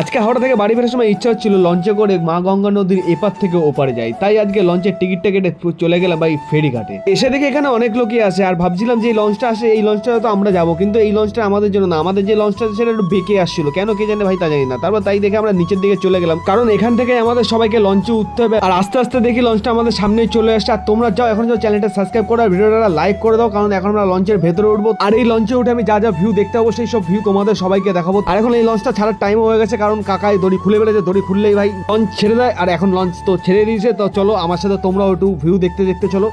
আজকে হাওড়া থেকে বাড়ি ফেরার সময় ইচ্ছা হচ্ছিল লঞ্চে করে মা গঙ্গা নদীর এপার থেকে ওপারে যাই। তাই আজকে লঞ্চের টিকিটটা কেটে চলে গেলাম ভাই ফেরিঘাটে। এসে দেখে এখানে অনেক লোকই আসে আর ভাবছিলাম যে এই লঞ্চটা আসে, এই লঞ্চটা তো আমরা যাব, কিন্তু এই লঞ্চটা আমাদের জন্য না। আমাদের যে লঞ্চটা সেটা একটু বেঁকে আসছিল। কেন কে জানে ভাই তা জানি না। তারপর তাই দেখে আমরা নিচের দিকে চলে গেলাম। কারণ এখান থেকে আমাদের সবাইকে লঞ্চে উঠতে হবে। আর আস্তে আস্তে দেখি লঞ্চটা আমাদের সামনেই চলে আসছে। আর তোমরা যাও, এখন যাও চ্যানেলটা সাবস্ক্রাইব করো ভিডিওটা লাইক করে দাও, কারণ এখন আমরা লঞ্চের ভেতরে উঠবো। আর এই লঞ্চে উঠে আমি যা যা ভিউ দেখতে পাবো সেই সব ভিউ তোমাদের সবাইকে দেখাবো। আর এখন এই লঞ্চটা ছাড়ার টাইম হয়ে গেছে কারণ কাকাই দড়ি খুলে বেড়েছে দড়ি খুললেই ভাই লঞ্চ ছেড়ে দেয়, আর এখন লঞ্চ তো ছেড়ে দিয়েছে, তো চলো আমার সাথে তোমরাও একটু ভিউ দেখতে দেখতে চলো।